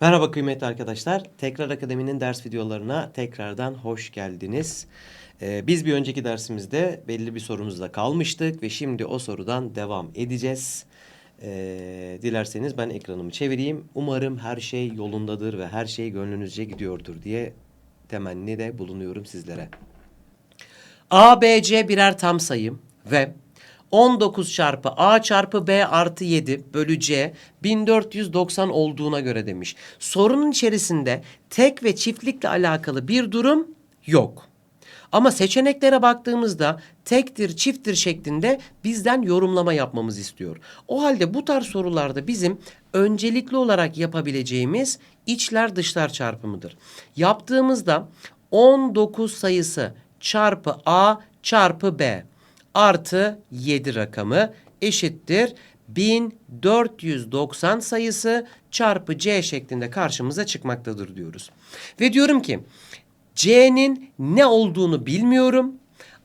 Merhaba kıymetli arkadaşlar. Tekrar Akademi'nin ders videolarına tekrardan hoş geldiniz. Ee, biz bir önceki dersimizde belli bir sorumuzda kalmıştık ve şimdi o sorudan devam edeceğiz. Ee, dilerseniz ben ekranımı çevireyim. Umarım her şey yolundadır ve her şey gönlünüzce gidiyordur diye temenni de bulunuyorum sizlere. A, B, C birer tam sayı ve 19 çarpı A çarpı B artı 7 bölü C 1490 olduğuna göre demiş. Sorunun içerisinde tek ve çiftlikle alakalı bir durum yok. Ama seçeneklere baktığımızda tektir, çifttir şeklinde bizden yorumlama yapmamız istiyor. O halde bu tarz sorularda bizim öncelikli olarak yapabileceğimiz içler dışlar çarpımıdır. Yaptığımızda 19 sayısı çarpı A çarpı B artı 7 rakamı eşittir 1490 sayısı çarpı C şeklinde karşımıza çıkmaktadır diyoruz. Ve diyorum ki C'nin ne olduğunu bilmiyorum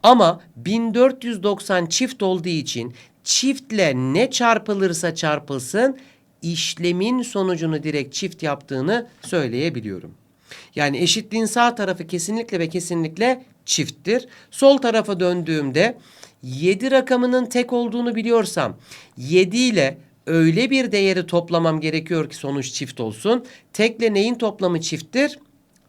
ama 1490 çift olduğu için çiftle ne çarpılırsa çarpılsın işlemin sonucunu direkt çift yaptığını söyleyebiliyorum. Yani eşitliğin sağ tarafı kesinlikle ve kesinlikle çifttir. Sol tarafa döndüğümde 7 rakamının tek olduğunu biliyorsam 7 ile öyle bir değeri toplamam gerekiyor ki sonuç çift olsun. Tekle neyin toplamı çifttir?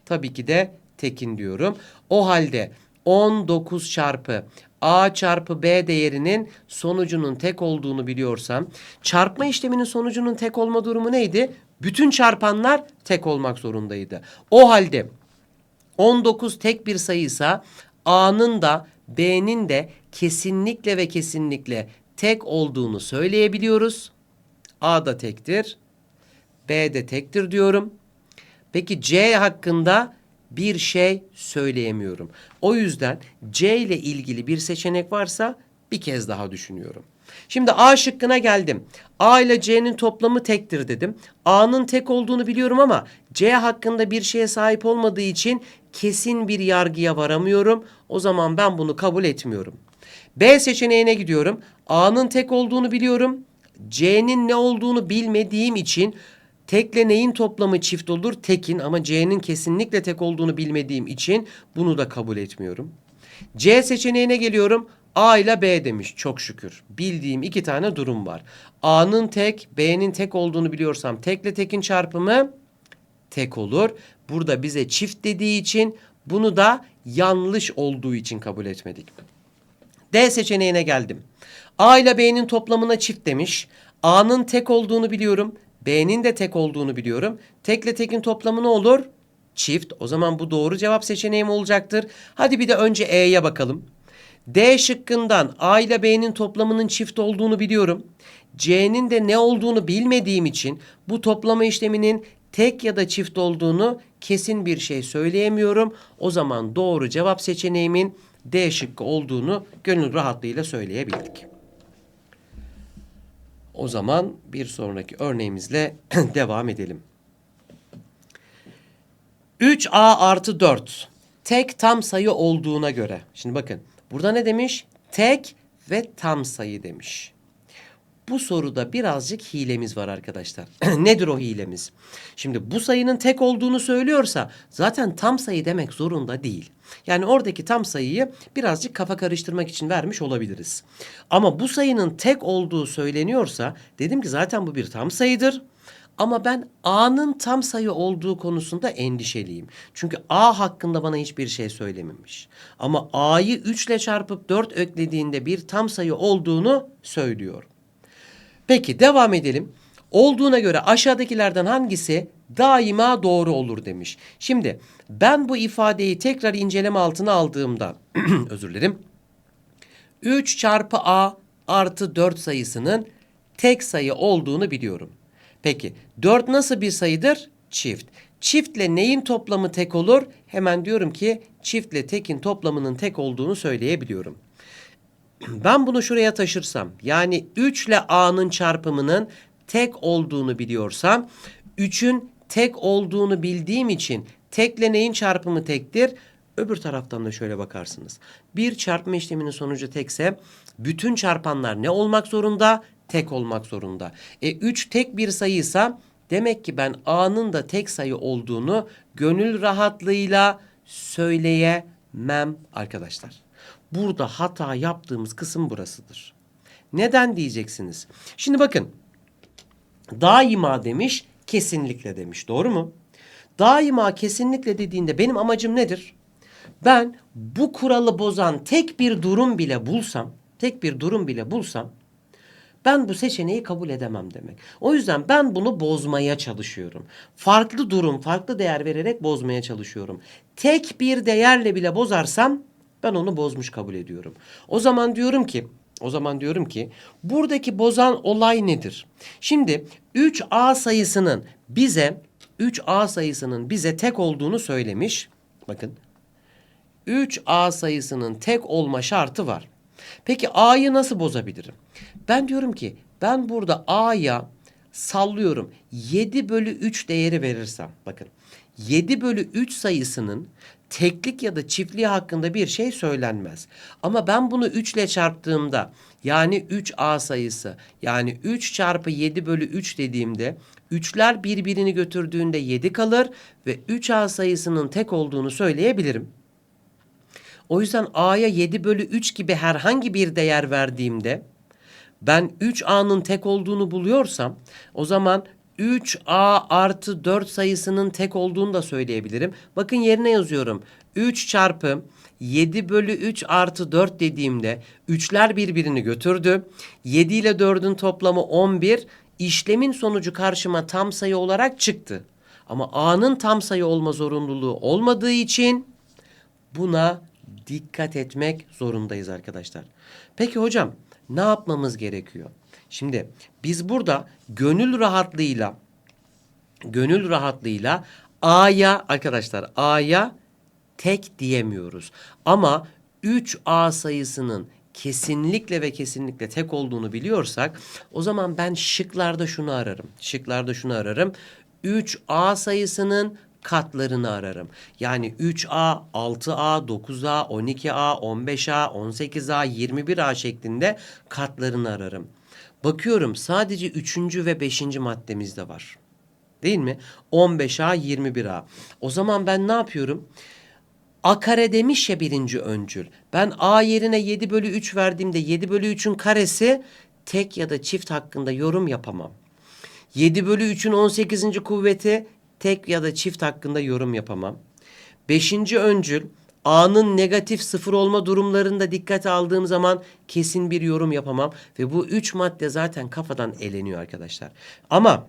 Tabii ki de tekin diyorum. O halde 19 çarpı A çarpı B değerinin sonucunun tek olduğunu biliyorsam çarpma işleminin sonucunun tek olma durumu neydi? Bütün çarpanlar tek olmak zorundaydı. O halde 19 tek bir sayıysa A'nın da B'nin de kesinlikle ve kesinlikle tek olduğunu söyleyebiliyoruz. A da tektir. B de tektir diyorum. Peki C hakkında bir şey söyleyemiyorum. O yüzden C ile ilgili bir seçenek varsa bir kez daha düşünüyorum. Şimdi A şıkkına geldim. A ile C'nin toplamı tektir dedim. A'nın tek olduğunu biliyorum ama C hakkında bir şeye sahip olmadığı için kesin bir yargıya varamıyorum. O zaman ben bunu kabul etmiyorum. B seçeneğine gidiyorum. A'nın tek olduğunu biliyorum. C'nin ne olduğunu bilmediğim için tekle neyin toplamı çift olur? Tekin ama C'nin kesinlikle tek olduğunu bilmediğim için bunu da kabul etmiyorum. C seçeneğine geliyorum. A ile B demiş çok şükür. Bildiğim iki tane durum var. A'nın tek, B'nin tek olduğunu biliyorsam tekle tekin çarpımı tek olur. Burada bize çift dediği için bunu da yanlış olduğu için kabul etmedik. D seçeneğine geldim. A ile B'nin toplamına çift demiş. A'nın tek olduğunu biliyorum. B'nin de tek olduğunu biliyorum. Tekle tekin toplamı ne olur? Çift. O zaman bu doğru cevap seçeneğim olacaktır. Hadi bir de önce E'ye bakalım. D şıkkından A ile B'nin toplamının çift olduğunu biliyorum. C'nin de ne olduğunu bilmediğim için bu toplama işleminin tek ya da çift olduğunu kesin bir şey söyleyemiyorum. O zaman doğru cevap seçeneğimin D şıkkı olduğunu gönül rahatlığıyla söyleyebildik. O zaman bir sonraki örneğimizle devam edelim. 3a artı 4 tek tam sayı olduğuna göre. Şimdi bakın burada ne demiş? Tek ve tam sayı demiş. Bu soruda birazcık hilemiz var arkadaşlar. Nedir o hilemiz? Şimdi bu sayının tek olduğunu söylüyorsa zaten tam sayı demek zorunda değil. Yani oradaki tam sayıyı birazcık kafa karıştırmak için vermiş olabiliriz. Ama bu sayının tek olduğu söyleniyorsa dedim ki zaten bu bir tam sayıdır. Ama ben A'nın tam sayı olduğu konusunda endişeliyim. Çünkü A hakkında bana hiçbir şey söylememiş. Ama A'yı 3 ile çarpıp 4 eklediğinde bir tam sayı olduğunu söylüyor. Peki devam edelim. Olduğuna göre aşağıdakilerden hangisi daima doğru olur demiş. Şimdi ben bu ifadeyi tekrar inceleme altına aldığımda özür dilerim. 3 çarpı A artı 4 sayısının tek sayı olduğunu biliyorum. Peki 4 nasıl bir sayıdır? Çift. Çiftle neyin toplamı tek olur? Hemen diyorum ki çiftle tekin toplamının tek olduğunu söyleyebiliyorum. Ben bunu şuraya taşırsam yani 3 ile A'nın çarpımının tek olduğunu biliyorsam 3'ün tek olduğunu bildiğim için tekle neyin çarpımı tektir? Öbür taraftan da şöyle bakarsınız. Bir çarpma işleminin sonucu tekse bütün çarpanlar ne olmak zorunda? Tek olmak zorunda. E 3 tek bir sayıysa Demek ki ben A'nın da tek sayı olduğunu gönül rahatlığıyla söyleyemem arkadaşlar. Burada hata yaptığımız kısım burasıdır. Neden diyeceksiniz? Şimdi bakın. Daima demiş, kesinlikle demiş. Doğru mu? Daima kesinlikle dediğinde benim amacım nedir? Ben bu kuralı bozan tek bir durum bile bulsam, tek bir durum bile bulsam ben bu seçeneği kabul edemem demek. O yüzden ben bunu bozmaya çalışıyorum. Farklı durum, farklı değer vererek bozmaya çalışıyorum. Tek bir değerle bile bozarsam ben onu bozmuş kabul ediyorum. O zaman diyorum ki, o zaman diyorum ki buradaki bozan olay nedir? Şimdi 3A sayısının bize 3A sayısının bize tek olduğunu söylemiş. Bakın 3A sayısının tek olma şartı var. Peki A'yı nasıl bozabilirim? Ben diyorum ki ben burada A'ya sallıyorum 7 bölü 3 değeri verirsem bakın 7 bölü 3 sayısının teklik ya da çiftliği hakkında bir şey söylenmez. Ama ben bunu 3 ile çarptığımda yani 3A sayısı yani 3 çarpı 7 bölü 3 dediğimde 3'ler birbirini götürdüğünde 7 kalır ve 3A sayısının tek olduğunu söyleyebilirim. O yüzden A'ya 7 bölü 3 gibi herhangi bir değer verdiğimde ben 3A'nın tek olduğunu buluyorsam o zaman 3A artı 4 sayısının tek olduğunu da söyleyebilirim. Bakın yerine yazıyorum. 3 çarpı 7 bölü 3 artı 4 dediğimde 3'ler birbirini götürdü. 7 ile 4'ün toplamı 11. İşlemin sonucu karşıma tam sayı olarak çıktı. Ama A'nın tam sayı olma zorunluluğu olmadığı için buna dikkat etmek zorundayız arkadaşlar. Peki hocam ne yapmamız gerekiyor? Şimdi biz burada gönül rahatlığıyla gönül rahatlığıyla A'ya arkadaşlar A'ya tek diyemiyoruz. Ama 3A sayısının kesinlikle ve kesinlikle tek olduğunu biliyorsak o zaman ben şıklarda şunu ararım. Şıklarda şunu ararım. 3A sayısının katlarını ararım. Yani 3A, 6A, 9A, 12A, 15A, 18A, 21A şeklinde katlarını ararım. Bakıyorum sadece 3. ve 5. maddemizde var. Değil mi? 15A, 21A. O zaman ben ne yapıyorum? A kare demiş ya birinci öncül. Ben A yerine 7 bölü 3 verdiğimde 7 bölü 3'ün karesi tek ya da çift hakkında yorum yapamam. 7 bölü 3'ün 18. kuvveti tek ya da çift hakkında yorum yapamam. Beşinci öncül A'nın negatif sıfır olma durumlarında dikkate aldığım zaman kesin bir yorum yapamam. Ve bu üç madde zaten kafadan eleniyor arkadaşlar. Ama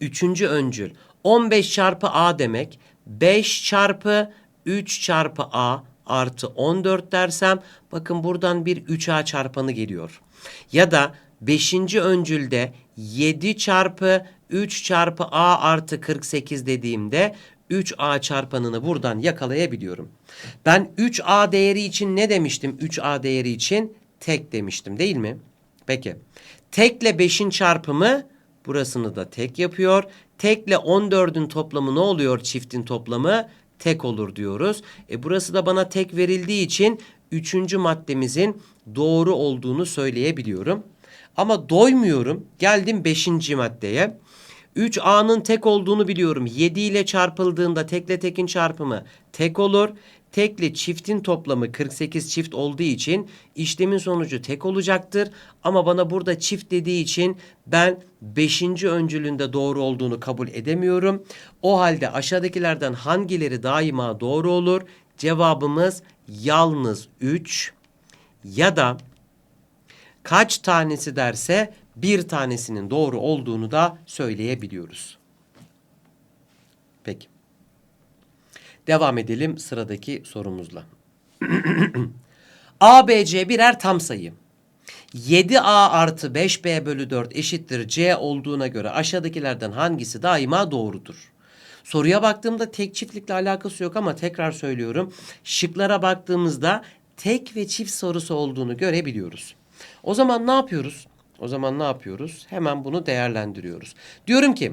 üçüncü öncül 15 çarpı A demek 5 çarpı 3 çarpı A artı 14 dersem bakın buradan bir 3A çarpanı geliyor. Ya da 5. öncülde 7 çarpı 3 çarpı A artı 48 dediğimde 3A çarpanını buradan yakalayabiliyorum. Ben 3A değeri için ne demiştim? 3A değeri için tek demiştim değil mi? Peki. Tekle 5'in çarpımı burasını da tek yapıyor. Tekle 14'ün toplamı ne oluyor çiftin toplamı? Tek olur diyoruz. E burası da bana tek verildiği için üçüncü maddemizin doğru olduğunu söyleyebiliyorum. Ama doymuyorum. Geldim beşinci maddeye. 3A'nın tek olduğunu biliyorum. 7 ile çarpıldığında tekle tekin çarpımı tek olur. Tekle çiftin toplamı 48 çift olduğu için işlemin sonucu tek olacaktır. Ama bana burada çift dediği için ben 5. öncülünde doğru olduğunu kabul edemiyorum. O halde aşağıdakilerden hangileri daima doğru olur? Cevabımız yalnız 3 ya da kaç tanesi derse bir tanesinin doğru olduğunu da söyleyebiliyoruz. Peki. Devam edelim sıradaki sorumuzla. A, B, C birer tam sayı. 7A artı 5B bölü 4 eşittir C olduğuna göre aşağıdakilerden hangisi daima doğrudur? Soruya baktığımda tek çiftlikle alakası yok ama tekrar söylüyorum. Şıklara baktığımızda tek ve çift sorusu olduğunu görebiliyoruz. O zaman ne yapıyoruz? O zaman ne yapıyoruz? Hemen bunu değerlendiriyoruz. Diyorum ki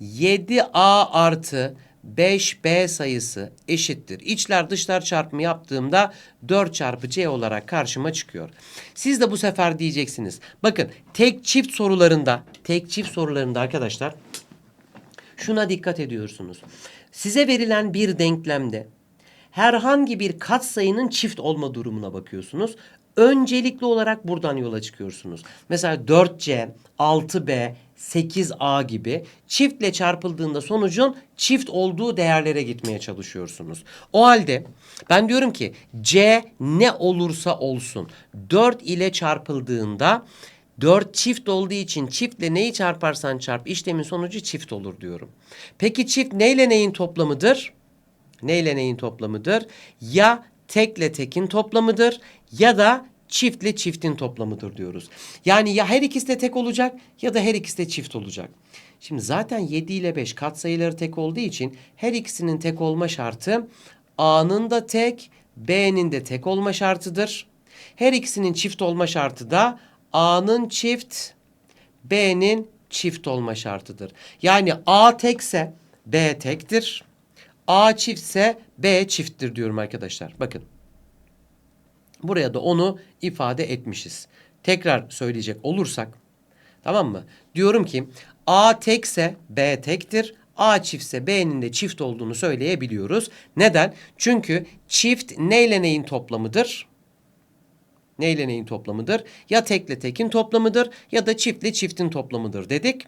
7A artı 5B sayısı eşittir. İçler dışlar çarpımı yaptığımda 4 çarpı C olarak karşıma çıkıyor. Siz de bu sefer diyeceksiniz. Bakın tek çift sorularında, tek çift sorularında arkadaşlar şuna dikkat ediyorsunuz. Size verilen bir denklemde herhangi bir katsayının çift olma durumuna bakıyorsunuz. Öncelikli olarak buradan yola çıkıyorsunuz. Mesela 4C, 6B, 8A gibi çiftle çarpıldığında sonucun çift olduğu değerlere gitmeye çalışıyorsunuz. O halde ben diyorum ki C ne olursa olsun 4 ile çarpıldığında 4 çift olduğu için çiftle neyi çarparsan çarp işlemin sonucu çift olur diyorum. Peki çift neyle neyin toplamıdır? Neyle neyin toplamıdır? Ya tekle tekin toplamıdır ya da çiftle çiftin toplamıdır diyoruz. Yani ya her ikisi de tek olacak ya da her ikisi de çift olacak. Şimdi zaten 7 ile 5 katsayıları tek olduğu için her ikisinin tek olma şartı A'nın da tek, B'nin de tek olma şartıdır. Her ikisinin çift olma şartı da A'nın çift, B'nin çift olma şartıdır. Yani A tekse B tektir. A çiftse B çifttir diyorum arkadaşlar. Bakın. Buraya da onu ifade etmişiz. Tekrar söyleyecek olursak tamam mı? Diyorum ki A tekse B tektir. A çiftse B'nin de çift olduğunu söyleyebiliyoruz. Neden? Çünkü çift neyle neyin toplamıdır? Neyle neyin toplamıdır? Ya tekle tekin toplamıdır ya da çiftle çiftin toplamıdır dedik.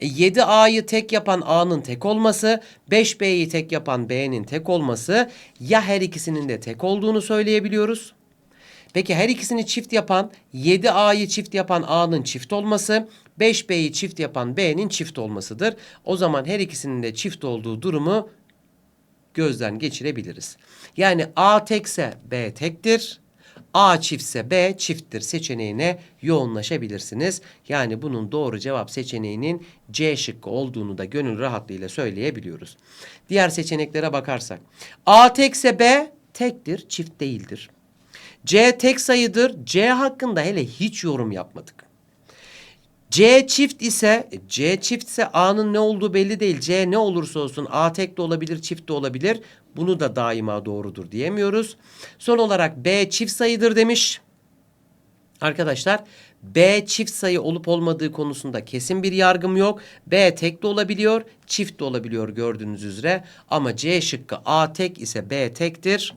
E, 7A'yı tek yapan A'nın tek olması, 5B'yi tek yapan B'nin tek olması ya her ikisinin de tek olduğunu söyleyebiliyoruz. Peki her ikisini çift yapan 7A'yı çift yapan A'nın çift olması, 5B'yi çift yapan B'nin çift olmasıdır. O zaman her ikisinin de çift olduğu durumu gözden geçirebiliriz. Yani A tekse B tektir. A çiftse B çifttir seçeneğine yoğunlaşabilirsiniz. Yani bunun doğru cevap seçeneğinin C şıkkı olduğunu da gönül rahatlığıyla söyleyebiliyoruz. Diğer seçeneklere bakarsak. A tekse B tektir, çift değildir. C tek sayıdır. C hakkında hele hiç yorum yapmadık. C çift ise C çift ise A'nın ne olduğu belli değil. C ne olursa olsun A tek de olabilir, çift de olabilir. Bunu da daima doğrudur diyemiyoruz. Son olarak B çift sayıdır demiş. Arkadaşlar B çift sayı olup olmadığı konusunda kesin bir yargım yok. B tek de olabiliyor, çift de olabiliyor gördüğünüz üzere. Ama C şıkkı A tek ise B tektir.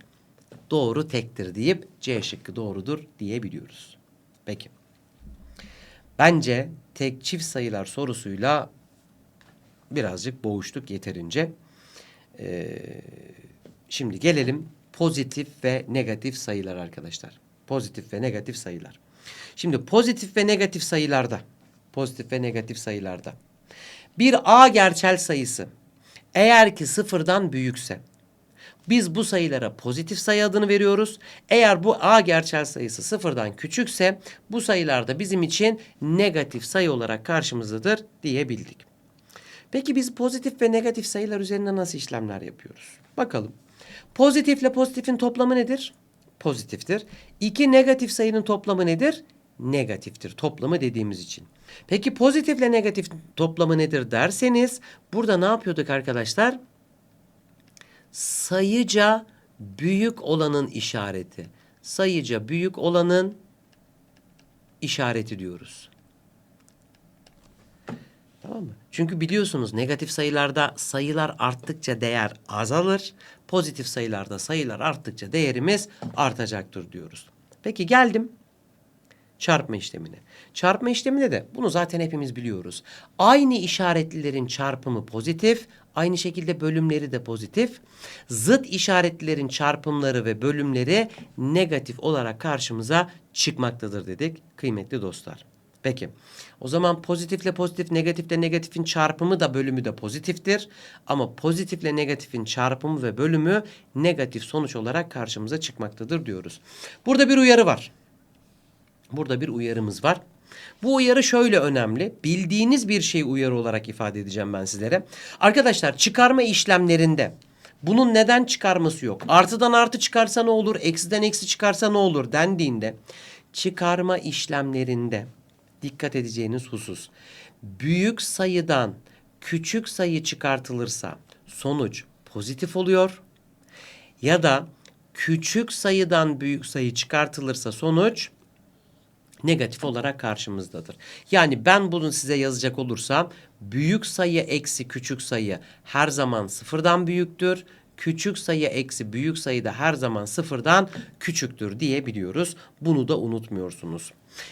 Doğru tektir deyip C şıkkı doğrudur diyebiliyoruz. Peki. Bence tek çift sayılar sorusuyla birazcık boğuştuk yeterince. Ee, şimdi gelelim pozitif ve negatif sayılar arkadaşlar. Pozitif ve negatif sayılar. Şimdi pozitif ve negatif sayılarda, pozitif ve negatif sayılarda bir A gerçel sayısı eğer ki sıfırdan büyükse biz bu sayılara pozitif sayı adını veriyoruz. Eğer bu A gerçel sayısı sıfırdan küçükse bu sayılarda bizim için negatif sayı olarak karşımızdadır diyebildik. Peki biz pozitif ve negatif sayılar üzerinde nasıl işlemler yapıyoruz? Bakalım. Pozitifle pozitifin toplamı nedir? Pozitiftir. İki negatif sayının toplamı nedir? Negatiftir. Toplamı dediğimiz için. Peki pozitifle negatif toplamı nedir derseniz burada ne yapıyorduk arkadaşlar? Sayıca büyük olanın işareti. Sayıca büyük olanın işareti diyoruz. Tamam mı? Çünkü biliyorsunuz negatif sayılarda sayılar arttıkça değer azalır. Pozitif sayılarda sayılar arttıkça değerimiz artacaktır diyoruz. Peki geldim çarpma işlemine. Çarpma işleminde de bunu zaten hepimiz biliyoruz. Aynı işaretlilerin çarpımı pozitif, aynı şekilde bölümleri de pozitif. Zıt işaretlilerin çarpımları ve bölümleri negatif olarak karşımıza çıkmaktadır dedik kıymetli dostlar. Peki o zaman pozitifle pozitif, negatifle negatifin çarpımı da bölümü de pozitiftir. Ama pozitifle negatifin çarpımı ve bölümü negatif sonuç olarak karşımıza çıkmaktadır diyoruz. Burada bir uyarı var. Burada bir uyarımız var. Bu uyarı şöyle önemli. Bildiğiniz bir şeyi uyarı olarak ifade edeceğim ben sizlere. Arkadaşlar çıkarma işlemlerinde bunun neden çıkarması yok? Artıdan artı çıkarsa ne olur? Eksiden eksi çıkarsa ne olur? dendiğinde çıkarma işlemlerinde dikkat edeceğiniz husus büyük sayıdan küçük sayı çıkartılırsa sonuç pozitif oluyor. Ya da küçük sayıdan büyük sayı çıkartılırsa sonuç negatif olarak karşımızdadır. Yani ben bunu size yazacak olursam büyük sayı eksi küçük sayı her zaman sıfırdan büyüktür. Küçük sayı eksi büyük sayı da her zaman sıfırdan küçüktür diyebiliyoruz. Bunu da unutmuyorsunuz.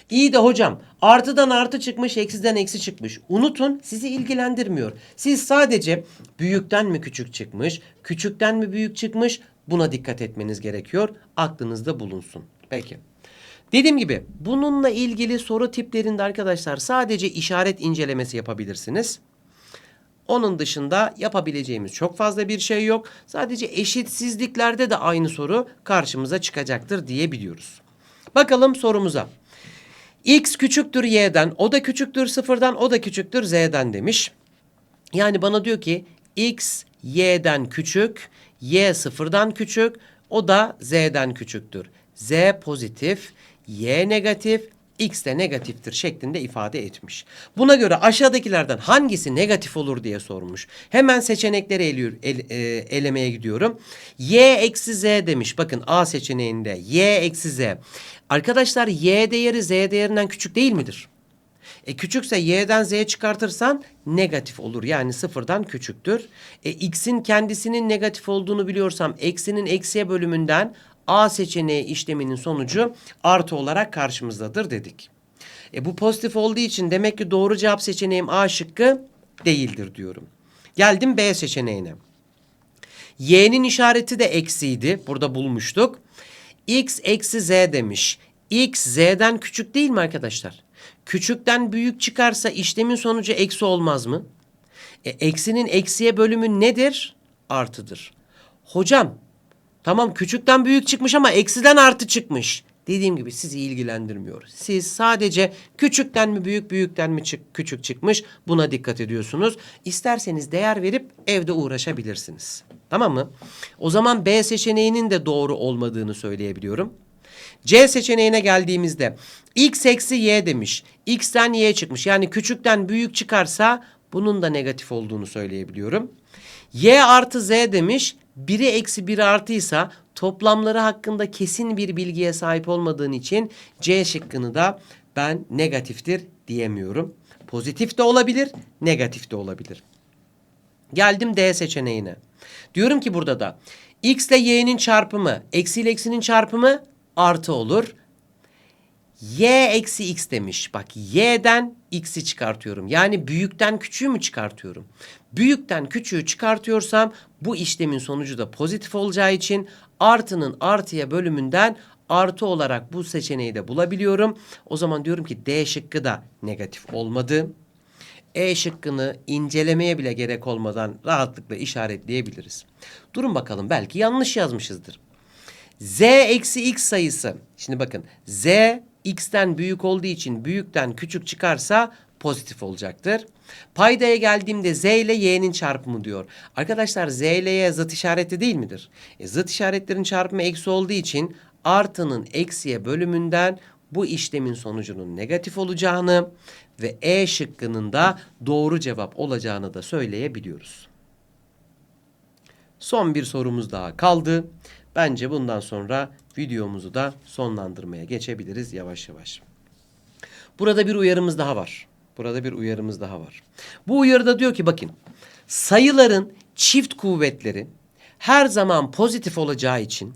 İyi de hocam artıdan artı çıkmış eksiden eksi çıkmış. Unutun sizi ilgilendirmiyor. Siz sadece büyükten mi küçük çıkmış, küçükten mi büyük çıkmış buna dikkat etmeniz gerekiyor. Aklınızda bulunsun. Peki. Dediğim gibi bununla ilgili soru tiplerinde arkadaşlar sadece işaret incelemesi yapabilirsiniz. Onun dışında yapabileceğimiz çok fazla bir şey yok. Sadece eşitsizliklerde de aynı soru karşımıza çıkacaktır diyebiliyoruz. Bakalım sorumuza. X küçüktür y'den, o da küçüktür sıfırdan, o da küçüktür z'den demiş. Yani bana diyor ki x y'den küçük, y sıfırdan küçük, o da z'den küçüktür. z pozitif, y negatif, x de negatiftir şeklinde ifade etmiş. Buna göre aşağıdakilerden hangisi negatif olur diye sormuş. Hemen seçenekleri eliyor, el- e, elemeye gidiyorum. y eksi z demiş. Bakın A seçeneğinde y eksi z. Arkadaşlar y değeri z değerinden küçük değil midir? E küçükse y'den z'ye çıkartırsan negatif olur. Yani sıfırdan küçüktür. E x'in kendisinin negatif olduğunu biliyorsam eksinin eksiye bölümünden a seçeneği işleminin sonucu artı olarak karşımızdadır dedik. E bu pozitif olduğu için demek ki doğru cevap seçeneğim A şıkkı değildir diyorum. Geldim B seçeneğine. Y'nin işareti de eksiydi. Burada bulmuştuk. X eksi Z demiş. X Z'den küçük değil mi arkadaşlar? Küçükten büyük çıkarsa işlemin sonucu eksi olmaz mı? E, eksinin eksiye bölümü nedir? Artıdır. Hocam tamam küçükten büyük çıkmış ama eksiden artı çıkmış. Dediğim gibi sizi ilgilendirmiyor. Siz sadece küçükten mi büyük, büyükten mi çık, küçük çıkmış buna dikkat ediyorsunuz. İsterseniz değer verip evde uğraşabilirsiniz. Tamam mı? O zaman B seçeneğinin de doğru olmadığını söyleyebiliyorum. C seçeneğine geldiğimizde x eksi y demiş. X'ten y çıkmış. Yani küçükten büyük çıkarsa bunun da negatif olduğunu söyleyebiliyorum. Y artı z demiş. 1'i eksi 1 artıysa toplamları hakkında kesin bir bilgiye sahip olmadığın için C şıkkını da ben negatiftir diyemiyorum. Pozitif de olabilir, negatif de olabilir. Geldim D seçeneğine. Diyorum ki burada da x ile y'nin çarpımı, eksi ile eksinin çarpımı artı olur. Y eksi x demiş. Bak y'den x'i çıkartıyorum. Yani büyükten küçüğü mü çıkartıyorum? Büyükten küçüğü çıkartıyorsam bu işlemin sonucu da pozitif olacağı için artının artıya bölümünden artı olarak bu seçeneği de bulabiliyorum. O zaman diyorum ki D şıkkı da negatif olmadı. E şıkkını incelemeye bile gerek olmadan rahatlıkla işaretleyebiliriz. Durun bakalım belki yanlış yazmışızdır. Z eksi x sayısı. Şimdi bakın z x'ten büyük olduğu için büyükten küçük çıkarsa pozitif olacaktır. Paydaya geldiğimde z ile y'nin çarpımı diyor. Arkadaşlar z ile y zıt işareti değil midir? E, zıt işaretlerin çarpımı eksi olduğu için artının eksiye bölümünden bu işlemin sonucunun negatif olacağını ve E şıkkının da doğru cevap olacağını da söyleyebiliyoruz. Son bir sorumuz daha kaldı. Bence bundan sonra videomuzu da sonlandırmaya geçebiliriz yavaş yavaş. Burada bir uyarımız daha var. Burada bir uyarımız daha var. Bu uyarıda diyor ki bakın sayıların çift kuvvetleri her zaman pozitif olacağı için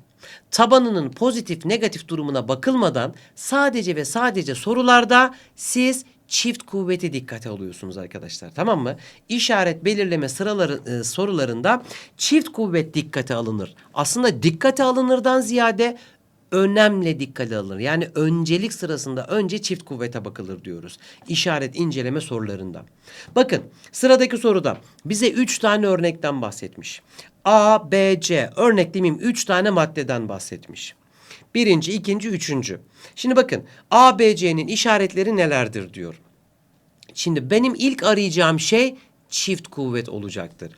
tabanının pozitif negatif durumuna bakılmadan sadece ve sadece sorularda siz çift kuvveti dikkate alıyorsunuz arkadaşlar tamam mı? İşaret belirleme sıraları e, sorularında çift kuvvet dikkate alınır. Aslında dikkate alınırdan ziyade önemli dikkate alınır. Yani öncelik sırasında önce çift kuvvete bakılır diyoruz. İşaret inceleme sorularında. Bakın sıradaki soruda bize üç tane örnekten bahsetmiş. A, B, C örnek demeyeyim üç tane maddeden bahsetmiş. Birinci, ikinci, üçüncü. Şimdi bakın A, B, C'nin işaretleri nelerdir diyor. Şimdi benim ilk arayacağım şey çift kuvvet olacaktır.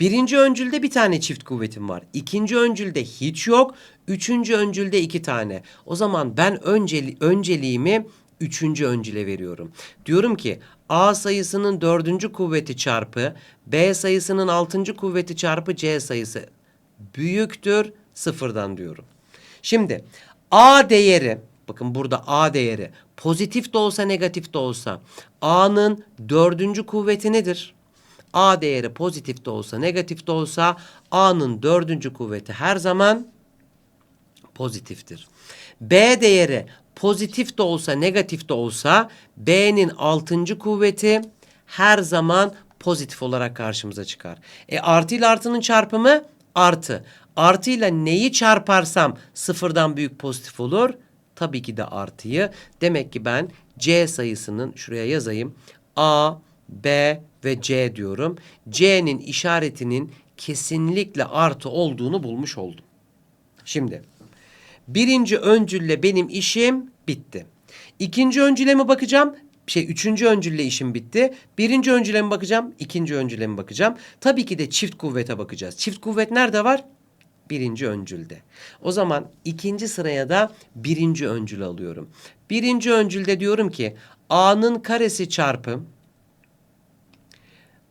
Birinci öncülde bir tane çift kuvvetim var. İkinci öncülde hiç yok. Üçüncü öncülde iki tane. O zaman ben önceli, önceliğimi üçüncü öncüle veriyorum. Diyorum ki A sayısının dördüncü kuvveti çarpı B sayısının altıncı kuvveti çarpı C sayısı büyüktür sıfırdan diyorum. Şimdi A değeri bakın burada A değeri pozitif de olsa negatif de olsa A'nın dördüncü kuvveti nedir? A değeri pozitif de olsa negatif de olsa A'nın dördüncü kuvveti her zaman pozitiftir. B değeri pozitif de olsa negatif de olsa B'nin altıncı kuvveti her zaman pozitif olarak karşımıza çıkar. E artı ile artının çarpımı artı. Artı ile neyi çarparsam sıfırdan büyük pozitif olur? Tabii ki de artıyı. Demek ki ben C sayısının şuraya yazayım. A, B ve C diyorum. C'nin işaretinin kesinlikle artı olduğunu bulmuş oldum. Şimdi birinci öncülle benim işim bitti. İkinci öncüle mi bakacağım? Şey üçüncü öncülle işim bitti. Birinci öncüle mi bakacağım? İkinci öncüle mi bakacağım? Tabii ki de çift kuvvete bakacağız. Çift kuvvet nerede var? Birinci öncülde. O zaman ikinci sıraya da birinci öncül alıyorum. Birinci öncülde diyorum ki A'nın karesi çarpı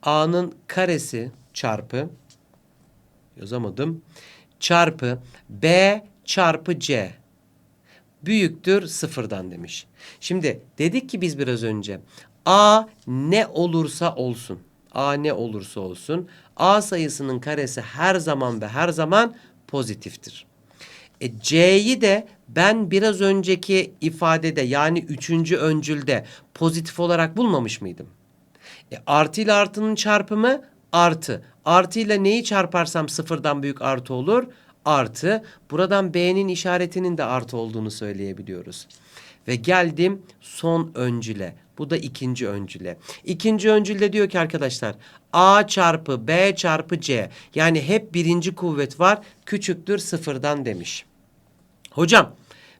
A'nın karesi çarpı yazamadım. Çarpı B çarpı C büyüktür sıfırdan demiş. Şimdi dedik ki biz biraz önce A ne olursa olsun. A ne olursa olsun. A sayısının karesi her zaman ve her zaman pozitiftir. E, C'yi de ben biraz önceki ifadede yani üçüncü öncülde pozitif olarak bulmamış mıydım? E, artı ile artının çarpımı artı. Artı ile neyi çarparsam sıfırdan büyük artı olur? Artı. Buradan B'nin işaretinin de artı olduğunu söyleyebiliyoruz. Ve geldim son öncüle. Bu da ikinci öncüle. İkinci öncülde diyor ki arkadaşlar A çarpı B çarpı C. Yani hep birinci kuvvet var. Küçüktür sıfırdan demiş. Hocam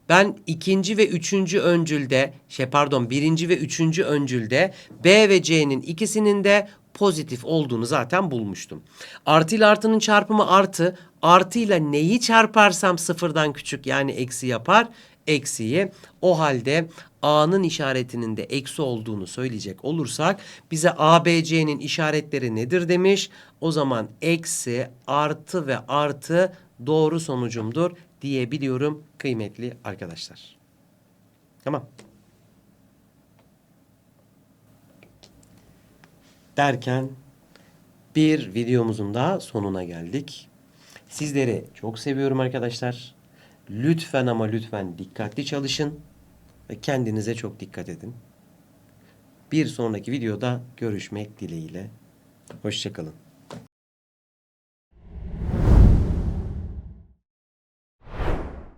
ben ikinci ve üçüncü öncülde şey pardon birinci ve üçüncü öncülde B ve C'nin ikisinin de pozitif olduğunu zaten bulmuştum. Artı ile artının çarpımı artı. Artı ile neyi çarparsam sıfırdan küçük yani eksi yapar? Eksiyi. O halde A'nın işaretinin de eksi olduğunu söyleyecek olursak bize ABC'nin işaretleri nedir demiş. O zaman eksi, artı ve artı doğru sonucumdur diyebiliyorum kıymetli arkadaşlar. Tamam. Derken bir videomuzun daha sonuna geldik. Sizleri çok seviyorum arkadaşlar. Lütfen ama lütfen dikkatli çalışın ve kendinize çok dikkat edin. Bir sonraki videoda görüşmek dileğiyle. Hoşçakalın.